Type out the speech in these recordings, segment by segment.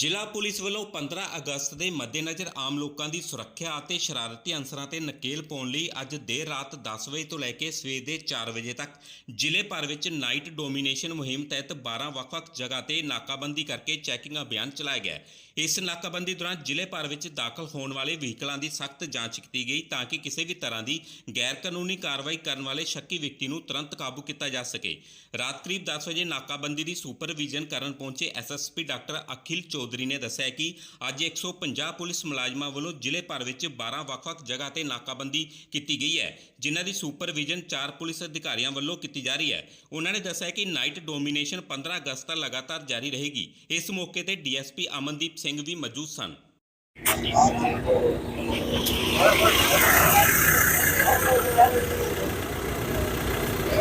ਜ਼ਿਲ੍ਹਾ ਪੁਲਿਸ ਵੱਲੋਂ 15 ਅਗਸਤ ਦੇ ਮੱਦੇਨਜ਼ਰ ਆਮ ਲੋਕਾਂ ਦੀ ਸੁਰੱਖਿਆ ਅਤੇ ਸ਼ਰਾਰਤੀ ਅਨਸਰਾਂ ਤੇ ਨਕੇਲ ਪਾਉਣ ਲਈ ਅੱਜ ਦੇਰ ਰਾਤ 10 ਵਜੇ ਤੋਂ ਲੈ ਕੇ ਸਵੇਰ ਦੇ 4 ਵਜੇ ਤੱਕ ਜ਼ਿਲ੍ਹੇ ਭਰ ਵਿੱਚ ਨਾਈਟ ਡੋਮੀਨੇਸ਼ਨ ਮੁਹਿੰਮ ਤਹਿਤ 12 ਵੱਖ-ਵੱਖ ਜਗ੍ਹਾ ਤੇ ਨਾਕਾਬੰਦੀ ਕਰਕੇ ਚੈਕਿੰਗ ਅਭਿਆਨ ਚਲਾਇਆ ਗਿਆ ਇਸ ਨਾਕਾਬੰਦੀ ਦੌਰਾਨ ਜ਼ਿਲ੍ਹੇ ਭਰ ਵਿੱਚ ਦਾਖਲ ਹੋਣ ਵਾਲੇ ਵਹੀਕਲਾਂ ਦੀ ਸਖਤ ਜਾਂਚ ਕੀਤੀ ਗਈ ਤਾਂ ਕਿ ਕਿਸੇ ਵੀ ਤਰ੍ਹਾਂ ਦੀ ਗੈਰ ਕਾਨੂੰਨੀ ਕਾਰਵਾਈ ਕਰਨ ਵਾਲੇ ਸ਼ੱਕੀ ਵਿਅਕਤੀ ਨੂੰ ਤੁਰੰਤ ਕਾਬੂ ਕੀਤਾ ਜਾ ਸਕੇ। ਰਾਤ ਕਰੀਬ 10 ਵਜੇ ਨਾਕਾਬੰਦੀ ਦੀ ਸੁਪਰਵੀਜ਼ਨ ਕਰਨ ਪਹੁੰਚੇ ਐਸਐਸਪੀ ਡਾਕਟਰ ਅਖਿਲ ਚੌਧਰੀ ਚੌਧਰੀ ਨੇ ਦੱਸਿਆ ਕਿ ਅੱਜ 150 ਪੁਲਿਸ ਮੁਲਾਜ਼ਮਾਂ ਵੱਲੋਂ ਜ਼ਿਲ੍ਹੇ ਭਰ ਵਿੱਚ 12 ਵੱਖ-ਵੱਖ ਜਗ੍ਹਾ ਤੇ ਨਾਕਾਬੰਦੀ ਕੀਤੀ ਗਈ ਹੈ, ਜਿਨ੍ਹਾਂ ਦੀ ਸੁਪਰਵਿਜ਼ਨ ਚਾਰ ਪੁਲਿਸ ਅਧਿਕਾਰੀਆਂ ਵੱਲੋਂ ਕੀਤੀ ਜਾ ਰਹੀ ਹੈ ਉਹਨਾਂ ਨੇ ਦੱਸਿਆ ਕਿ ਨਾਈਟ ਡੋਮੀਨੇਸ਼ਨ 15 ਅਗਸਤ ਤੱਕ ਲਗਾਤਾਰ ਜਾਰੀ ਰਹੇਗੀ ਇਸ ਮੌਕੇ ਤੇ ਡੀਐਸਪੀ ਅਮਨਦੀਪ ਸਿੰਘ ਵੀ ਮੌਜੂਦ ਸਨ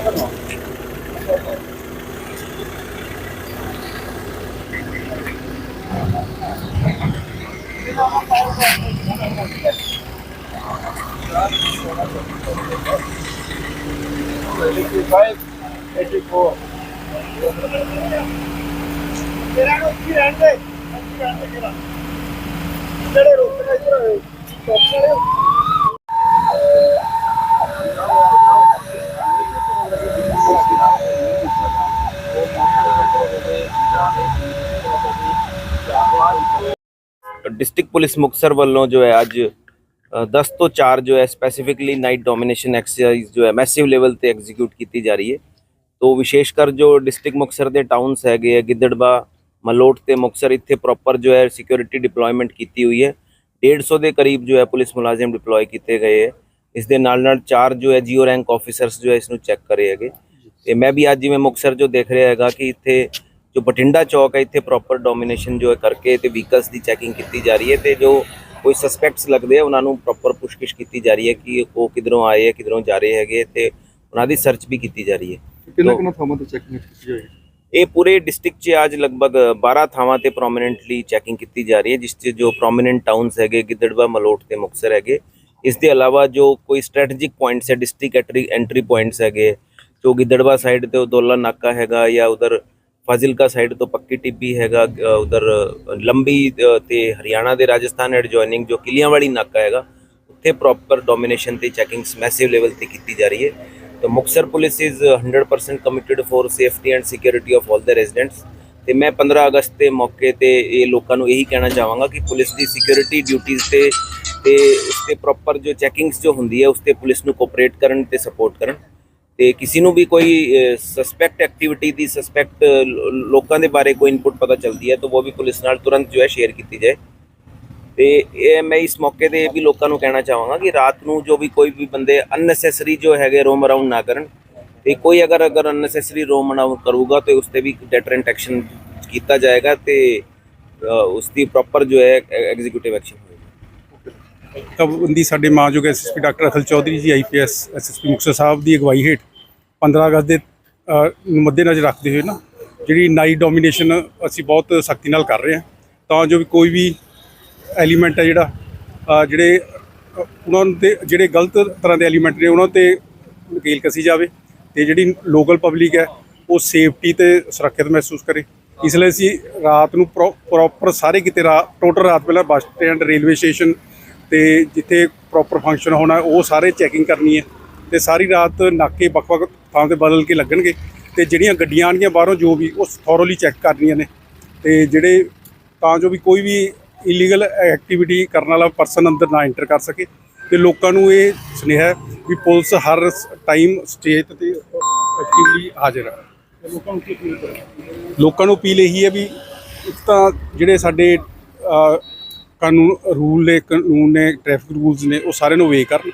Thank you. 85, 84. Thank you. District police Muktsar ਵੱਲੋਂ ਜੋ ਹੈ ਅੱਜ ਅ, 10 ਤੋਂ 4 ਜੋ ਹੈ ਸਪੈਸੀਫਿਕਲੀ ਨਾਈਟ ਡੋਮੀਨੇਸ਼ਨ ਐਕਸਰਸਾਈਜ਼ ਜੋ ਹੈ ਮੈਸਿਵ ਲੈਵਲ ਤੇ ਐਗਜ਼ੀਕਿਊਟ ਕੀਤੀ ਜਾ ਰਹੀ ਹੈ। ਤੋਂ ਵਿਸ਼ੇਸ਼ ਕਰ ਜੋ ਡਿਸਟ੍ਰਿਕਟ ਮੁਕਤਸਰ ਦੇ ਟਾਊਨਸ ਹੈਗੇ ਆ ਗਿੱਦੜਬਾ ਮਲੋਟ ਤੇ ਮੁਕਤਸਰ ਇੱਥੇ ਪ੍ਰੋਪਰ ਜੋ ਹੈ ਸਿਕਿਉਰਿਟੀ ਡਿਪਲੋਇਮੈਂਟ ਕੀਤੀ ਹੋਈ ਹੈ। 150 ਦੇ ਕਰੀਬ ਜੋ ਹੈ ਪੁਲਿਸ ਮੁਲਾਜ਼ਮ ਡਿਪਲੋਏ ਕੀਤੇ ਗਏ ਹੈ। ਇਸ ਦੇ ਨਾਲ ਨਾਲ ਚਾਰ ਜੋ ਹੈ ਜੀਓ ਰੈਂਕ ਆਫੀਸਰਸ ਜੋ ਹੈ ਇਸ ਨੂੰ ਚੈੱਕ ਕਰੇ ਹੈਗੇ। ਤੇ ਮੈਂ ਵੀ ਅੱਜ ਜਿਵੇਂ ਮੁਕਤਸਰ ਜੋ ਦੇਖ ਰਿਹਾ ਹੈਗਾ ਕਿ ਇੱਥੇ ਜੋ ਬਠਿੰਡਾ ਚੌਕ ਹੈ ਇੱਥੇ ਪ੍ਰੋਪਰ ਡੋਮੀਨੇਸ਼ਨ ਜੋ ਹੈ ਕਰਕੇ ਤੇ ਵਹੀਕਲਸ ਦੀ ਚੈਕਿੰਗ ਕੀਤੀ ਜਾ ਰਹੀ ਹੈ ਤੇ ਜੋ ਕੋਈ ਸਸਪੈਕਟਸ ਲੱਗਦੇ ਆ ਉਹਨਾਂ ਨੂੰ ਪ੍ਰੋਪਰ ਪੁੱਛਗਿੱਛ ਕੀਤੀ ਜਾ ਰਹੀ ਹੈ ਕਿ ਉਹ ਕਿਧਰੋਂ ਆਏ ਹੈ ਕਿਧਰੋਂ ਜਾ ਰਹੇ ਹੈਗੇ ਤੇ ਉਹਨਾਂ ਦੀ ਸਰਚ ਵੀ ਕੀਤੀ ਜਾ ਰਹੀ ਹੈ। ਕਿੰਨਾ ਕਿੰਨਾ ਥਾਵਾਂ ਤੇ ਚੈਕਿੰਗ ਕੀਤੀ ਜਾਏਗੀ ਇਹ ਪੂਰੇ ਡਿਸਟ੍ਰਿਕਟ 'ਚ ਅੱਜ ਲਗਭਗ 12 ਥਾਵਾਂ ਤੇ ਪ੍ਰੋਮਿਨੈਂਟਲੀ ਚੈਕਿੰਗ ਕੀਤੀ ਜਾ ਰਹੀ ਹੈ ਜਿਸ 'ਚ ਜੋ ਪ੍ਰੋਮਿਨੈਂਟ ਟਾਊਨਸ ਹੈਗੇ ਗਿੱਦੜਵਾ ਮਲੋਟ ਤੇ ਮੁਕਤਸਰ ਹੈਗੇ। ਇਸ ਦੇ ਇਲਾਵਾ ਜੋ ਕੋਈ ਸਟ੍ਰੈਟੇਜਿਕ ਪੁਆਇੰਟਸ ਹੈ ਡਿਸਟ੍ਰਿਕਟ ਐਂਟਰੀ ਪੁਆਇੰਟਸ ਹੈਗੇ ਜੋ ਗਿੱਦੜਵਾ ਸਾਈਡ ਤੇ ਉਦੋਲਾ ਨਾਕਾ ਹੈਗਾ ਜਾਂ ਉਧਰ ਫਾਜ਼ਿਲਕਾ ਸਾਈਡ ਤੋਂ ਪੱਕੀ ਟਿੱਬੀ ਹੈਗਾ ਉਧਰ ਲੰਬੀ ਅ, ਤੇ ਹਰਿਆਣਾ ਦੇ ਰਾਜਸਥਾਨ ਐਡਜੋਇਨਿੰਗ ਜੋ ਕਿਲੀਆਂ ਵਾਲੀ ਨਾਕਾ ਹੈਗਾ ਉੱਥੇ ਪ੍ਰੋਪਰ ਡੋਮੀਨੇਸ਼ਨ ਤੇ ਚੈਕਿੰਗਸ ਮੈਸਿਵ ਲੈਵਲ ਤੇ ਕੀਤੀ ਜਾ ਰਹੀ ਹੈ। ਤਾਂ Muktsar police is 100% committed for safety and security of all the residents ਤੇ ਮੈਂ 15 ਅਗਸਤ ਦੇ ਮੌਕੇ ਤੇ ਇਹ ਲੋਕਾਂ ਨੂੰ ਇਹੀ ਕਹਿਣਾ ਚਾਹਾਂਗਾ ਕਿ ਪੁਲਿਸ ਦੀ ਸਿਕਿਉਰਿਟੀ ਡਿਊਟੀਆਂ ਤੇ ਤੇ ਉਸ ਤੇ ਪ੍ਰੋਪਰ ਜੋ ਚੈਕਿੰਗਸ ਜੋ ਹੁੰਦੀ ਹੈ ਉਸ ਤੇ ਪੁਲਿਸ ਨੂੰ ਕੋਆਪਰੇਟ ਕਰਨ ਤੇ ਸਪੋਰਟ ਕਰਨ। ਤੇ ਕਿਸੇ ਨੂੰ ਵੀ ਕੋਈ ਸਸਪੈਕਟ ਐਕਟੀਵਿਟੀ ਦੀ ਸਸਪੈਕਟ ਲੋਕਾਂ ਦੇ ਬਾਰੇ ਕੋਈ ਇਨਪੁਟ ਪਤਾ ਚਲਦੀ ਹੈ ਤਾਂ ਉਹ ਵੀ ਪੁਲਿਸ ਨਾਲ ਤੁਰੰਤ ਜੋ ਹੈ ਸ਼ੇਅਰ ਕੀਤੀ ਜਾਏ। ਤੇ ਇਹ ਮੈਂ ਇਸ ਮੌਕੇ ਤੇ ਇਹ ਵੀ ਲੋਕਾਂ ਨੂੰ ਕਹਿਣਾ ਚਾਹਾਂਗਾ ਕਿ ਰਾਤ ਨੂੰ ਜੋ ਵੀ ਕੋਈ ਵੀ ਬੰਦੇ ਅਨਨੈਸੈਸਰੀ ਜੋ ਹੈਗੇ ਰੋਮ ਅਰਾਊਂਡ ਨਾ ਕਰਨ ਤੇ ਕੋਈ ਅਗਰ ਅਗਰ ਅਨਨੈਸੈਸਰੀ ਰੋਮ ਅਰਾਊਂਡ ਕਰੂਗਾ ਤੇ ਉਸ ਤੇ ਵੀ ਡੈਟਰੈਂਟ ਐਕਸ਼ਨ ਕੀਤਾ ਜਾਏਗਾ ਤੇ ਅ, ਉਸ ਦੀ ਪ੍ਰੋਪਰ ਜੋ ਹੈ ਐਗਜ਼ੀਕਿਊਟਿਵ ਐਕਸ਼ਨ ਹੋਏਗਾ ਤਬੰਦੀ ਸਾਡੇ ਮਾਨਯੋਗ SSP doctor Akhal Chaudhary ji IPS SSP Muktsar sahib ਦੀ ਅਗਵਾਈ ਹੇਠ 15 ਅਗਸਤ ਦੇ ਮੱਦੇਨਜ਼ਰ ਰੱਖਦੇ ਹੋਏ ਨਾ, ਜਿਹੜੀ ਨਾਈਟ ਡੋਮੀਨੇਸ਼ਨ ਅਸੀਂ ਬਹੁਤ ਸਖਤੀ ਨਾਲ ਕਰ ਰਹੇ ਹਾਂ, ਤਾਂ ਜੋ ਵੀ ਕੋਈ ਵੀ ਐਲੀਮੈਂਟ ਹੈ ਜਿਹੜਾ ਜਿਹੜੇ ਉਹਨਾਂ ਤੇ ਜਿਹੜੇ ਗਲਤ ਤਰ੍ਹਾਂ ਦੇ ਐਲੀਮੈਂਟ ਨੇ ਉਹਨਾਂ ਤੇ ਨਕੇਲ ਕਸੀ ਜਾਵੇ ਤੇ ਜਿਹੜੀ ਲੋਕਲ ਪਬਲਿਕ ਹੈ, ਉਹ ਸੇਫਟੀ ਤੇ ਸੁਰੱਖਿਅਤ ਮਹਿਸੂਸ ਕਰੇ। ਇਸ ਲਈ ਅਸੀਂ ਰਾਤ ਨੂੰ ਪ੍ਰੋਪਰ ਸਾਰੇ ਕਿਤੇ ਰਾਤ ਟੋਟਲ ਰਾਤ ਪਹਿਲਾਂ ਬੱਸ ਸਟੈਂਡ, ਰੇਲਵੇ ਸਟੇਸ਼ਨ ਤੇ ਜਿੱਥੇ ਪ੍ਰੋਪਰ ਫੰਕਸ਼ਨ ਹੋਣਾ ਉਹ ਸਾਰੇ ਚੈਕਿੰਗ ਕਰਨੀ ਹੈ। ਤੇ ਸਾਰੀ ਰਾਤ ਨਾਕੇ ਵੱਖ-ਵੱਖ ਥਾਂ ਤੇ ਬਦਲ ਕੇ ਲੱਗਣਗੇ। ਤੇ ਜਿਹੜੀਆਂ ਗੱਡੀਆਂ ਆਣਗੀਆਂ ਬਾਹਰੋਂ ਜੋ ਵੀ ਉਹ ਥੋਰੋਲੀ ਚੈੱਕ ਕਰਨੀਆਂ ਨੇ। ਤੇ ਜਿਹੜੇ ਤਾਂ ਜੋ ਵੀ ਕੋਈ ਵੀ ਇਲੀਗਲ ਐਕਟੀਵਿਟੀ ਕਰਨ ਵਾਲਾ ਪਰਸਨ ਅੰਦਰ ਨਾ ਐਂਟਰ ਕਰ ਸਕੇ। ਤੇ ਲੋਕਾਂ ਨੂੰ ਇਹ ਸੁਨੇਹਾ ਹੈ ਵੀ ਪੁਲਿਸ ਹਰ ਟਾਈਮ ਸਟੇਟ ਤੇ ਐਕਟਿਵਲੀ ਹਾਜ਼ਰ ਹੈ ਲੋਕਾਂ ਨੂੰ ਕੀ ਅਪੀਲ ਲੋਕਾਂ ਨੂੰ ਅਪੀਲ ਇਹੀ ਹੈ ਵੀ ਇੱਕ ਤਾਂ ਜਿਹੜੇ ਸਾਡੇ ਕਾਨੂੰਨ, ਰੂਲ ਨੇ, ਕਾਨੂੰਨ ਨੇ ਟ੍ਰੈਫਿਕ ਰੂਲਸ ਨੇ, ਉਹ ਸਾਰਿਆਂ ਨੂੰ ਵੇ ਕਰਨ।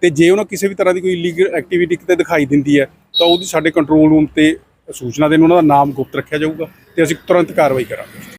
ਤੇ ਜੇ ਉਹਨਾਂ ਕਿਸੇ ਵੀ ਤਰ੍ਹਾਂ ਦੀ ਕੋਈ ਇਲੀਗਲ ਐਕਟੀਵਿਟੀ ਕਿਤੇ ਦਿਖਾਈ ਦਿੰਦੀ ਹੈ, ਤਾਂ ਉਹਦੀ ਸਾਡੇ ਕੰਟਰੋਲ ਰੂਮ ਤੇ ਸੂਚਨਾ ਦੇਣ, ਉਹਨਾਂ ਦਾ ਨਾਮ ਗੁਪਤ ਰੱਖਿਆ ਜਾਊਗਾ ਤੇ ਅਸੀਂ ਤੁਰੰਤ ਕਾਰਵਾਈ ਕਰਾਂਗੇ।